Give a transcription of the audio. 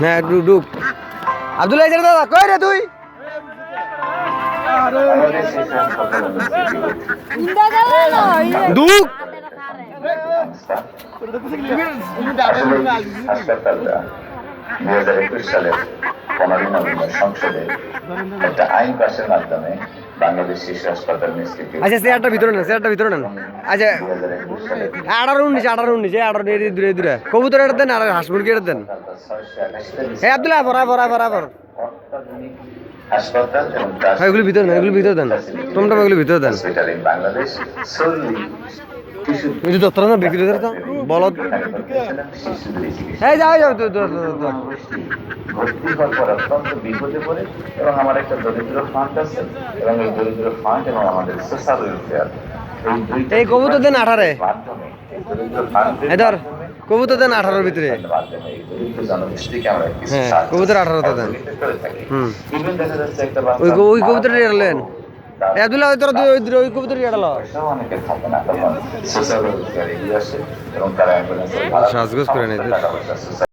হ্যাঁ ডুক আব্দুল্লাহ দাদা, কই রে তুই? হাসপাতালটা দুই হাজার একুশ সালের নভেম্বর সংসদে একটা আইন পাশের মাধ্যমে বাংলাদেশ শিশু হাসপাতাল ইনস্টিটিউট আচ্ছা চেয়ারটা ভিতরে নেন চেয়ারটা ভিতরে নেন। আচ্ছা আঠারো উনিশ আঠারো উনিশ আঠারো দূরে দূরে। কবুতর এটা দেন আর হাঁস মুরগি এটা দেন। আব্দুল্লাহ হাসপাতাল এবং এগুলো ভিতরে দেন এগুলো ভিতরে দেন। টমটম এগুলো ভিতরে দেন। বাংলাদেশ solely শিশু একটু দত্তর না বিক্রি করে তো বলদ। এই যাও যাও ভর্তি হওয়ার পর অত্যন্ত বিপদে পড়ে এবং আমার একটা দরিদ্র ফান্ড আছে এবং এই দরিদ্র ফান্ড এবং আমাদের সোশ্যাল ওয়েলফেয়ার এই কবুতর দেন আঠারে। মাধ্যমে কবুতর দেন আঠারোর ভিতরে। হ্যাঁ, কবুতর 18 তে দেন। ওই বাচ্চা ক- আব্দুল্লাহ ওই তোরা দুই- ওই কবুতর এড়ালো সাজগোজ করে social